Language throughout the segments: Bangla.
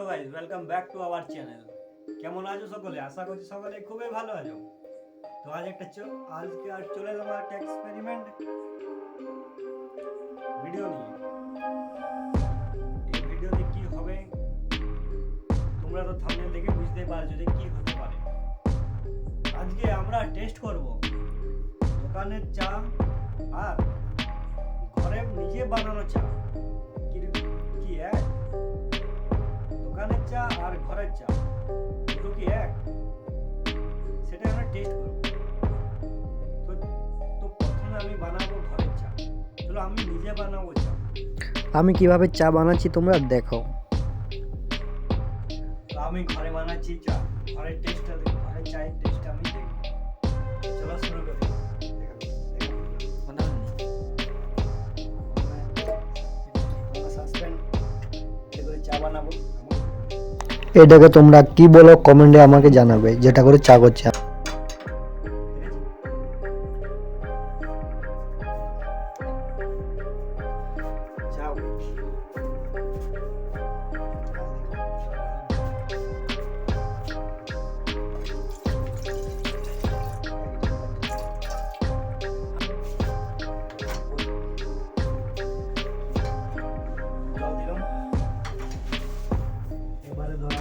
Hello guys welcome back to our channel কেমন আছো সকলে? আশা করছি সকলে খুবই ভালো আছো। তো আজ একটা আজকে আর চলে এলাম একটা এক্সপেরিমেন্ট ভিডিও নিয়ে। এই ভিডিওতে কি হবে? তোমরা তো থামনেল দেখে বুঝতে পারছ যে কি হতে পারে। আজকে আমরা টেস্ট করব। দোকানের চা আর ঘরে নিজে বানানো চা। কি, এক আর ঘরের চা দুটো কি এক? সেটা আমরা টেস্ট করব। তো তো প্রথমে আমি বানাবো ঘরের চা চলো আমি নিজে বানাবো চা আমি কীভাবে চা বানাচ্ছি তোমরা দেখো। আমি ঘরে বানাচ্ছি চা। ঘরের টেস্টটা দেখো ঘরের চায়ের টেস্টটা আমি দেখব। চলো শুরু করি চা বানাবো। এটাকে তোমরা কি বলো কমেন্টে আমাকে জানাবে যেটা করে চা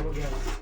盛り了。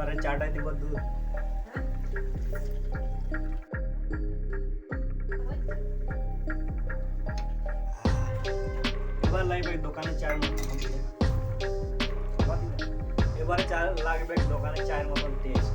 একবারে চাটাই দিব দুধ। এবার লাগবে দোকানে চায়ের মতন এবারে চা লাগবে দোকানে চায়ের মতন টেস্ট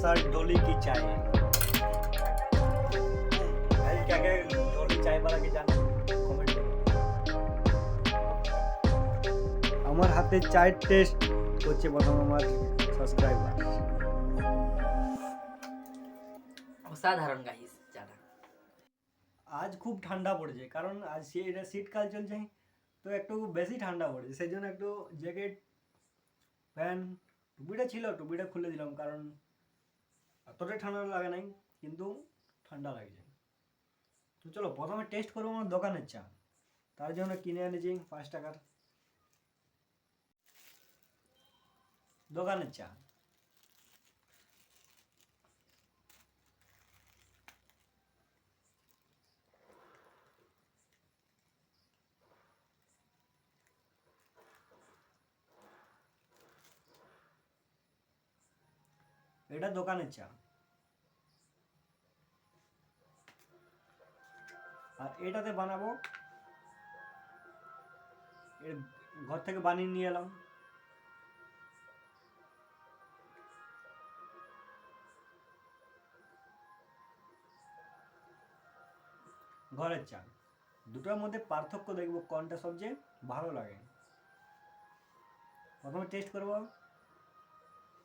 स्पेशल डोली की चाय भाई क्या क्या डोली चाय वाला की জানো কমেন্ট আমার হাতে চায়ের টেস্ট করছে প্রথম আমার সাবস্ক্রাইবার অসাধারণ গাইস চাটা আজ খুব ঠান্ডা পড়েছে কারণ আজ সে এটা শীতকাল চলছে তো একটু বেশি ঠান্ডা পড়েছে সেই জন্য একটু জ্যাকেট ফ্যান টুপিটা ছিল টুপিটা খুলে দিলাম কারণ এতটা ঠান্ডা লাগে নাই, কিন্তু ঠান্ডা লাগছে তো চলো, প্রথমে টেস্ট করব আমার দোকানের চা। তার জন্য কিনে এনেছি পাঁচ টাকার। দোকানের চা। এটা দোকানের চা। আর এটাতে বানাবো। ঘর থেকে বানিয়ে নিয়ে এলাম। ঘরের চা। দুটোর মধ্যে পার্থক্য দেখব কোনটা সবচেয়ে ভালো লাগে। প্রথমে টেস্ট করব।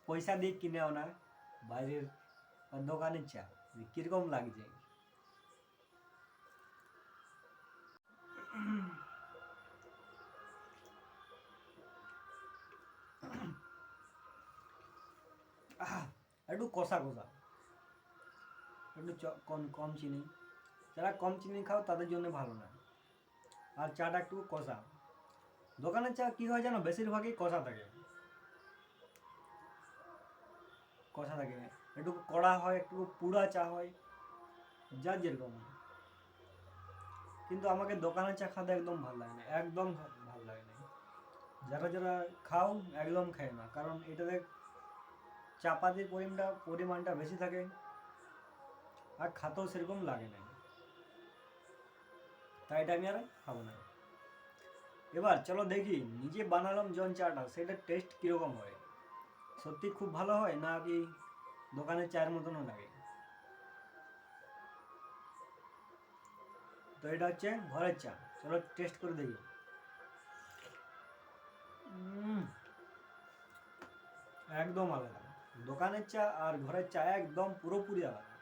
পয়সা দিয়ে কিনে আনা। বাইরের দোকানের চা কীরকম লাগছে একটু কষা কষা একটু কম কম চিনি যারা কম চিনি খাও তাদের জন্য ভালো না আর চাটা একটু কষা দোকানের চা কী হয় জানো বেশিরভাগই কষা থাকে কষা থাকে না। একটু কড়া হয়, একটু পুড়া চা হয় যার যেরকম কিন্তু আমাকে দোকানের চা খেতে একদম ভালো লাগে না, একদম ভালো লাগে না। যারা যারা খাও, একদম খায় না। কারণ এটাতে চাপাতির পরিমাণটা পরিমাণটা বেশি থাকে আর খাতেও সেরকম লাগে না। তাই এটা আমি আর খাব না। এবার চলো দেখি, নিজে বানালাম জন চাটা সেটার টেস্ট কীরকম হয়? সত্যি খুব ভালো হয় না কি দোকানের চায়ের মতনও লাগে? তো এটা হচ্ছে ঘরের চা। চলো টেস্ট করে দেখি। একদম আলাদা। দোকানের চা আর ঘরের চা একদম পুরোপুরি আলাদা।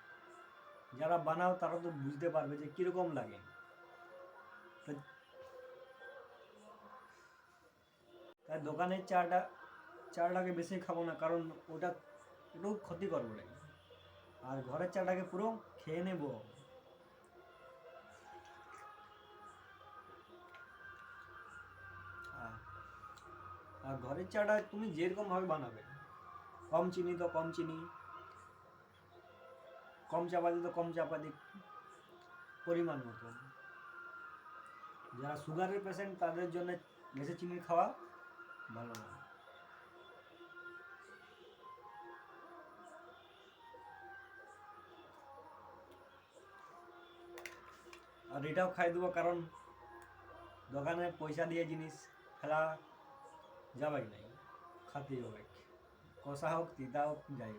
যারা বানাও তারা তো বুঝতে পারবে যে কীরকম লাগে। তাই দোকানের চাটা চাটাকে বেশি খাব না, কারণ ওটা একটু ক্ষতিকর বলে। আর ঘরের চাটাকে পুরো খেয়ে নেব। আর ঘরের চাটা তুমি যেরকম ভাবে বানাবে, কম চিনি তো কম চিনি, কম চাপাতি তো কম চাপাতি, পরিমাণ মতো। যারা সুগারের পেশেন্ট তাদের জন্য বেশি চিনি খাওয়া ভালো না। এটাও খাই দেবো, কারণ দোকানে পয়সা দিয়ে জিনিস ফেলা যাবে নাই খাতে হবে। কষা হোক, তিতা হোক, যাই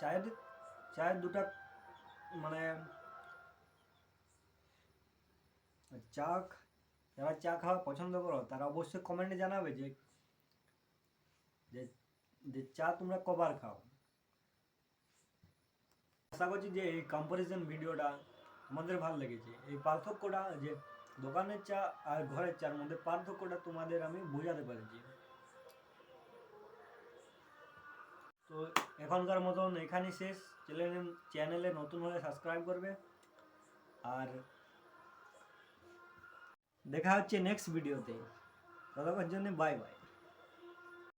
চায়ের চায়ের দুটা মানে চা, যারা চা খাওয়া পছন্দ করো, তারা অবশ্যই কমেন্টে জানাবে যে যে যে চা তোমরা কবার খাও। আশা করছি যে এই কম্পারিজন ভিডিওটা তোমাদের ভালো লেগেছে। এই পার্থক্যটা যে দোকানের চা আর ঘরের চার মধ্যে পার্থক্যটা তোমাদের আমি বোঝাতে পেরেছি। তো এখনকার মতন এখানেই শেষ। চ্যানেলে চ্যানেলে নতুন হলে সাবস্ক্রাইব করবে। আর দেখা হচ্ছে নেক্সট ভিডিওতে ততক্ষণ জন্য বাই বাই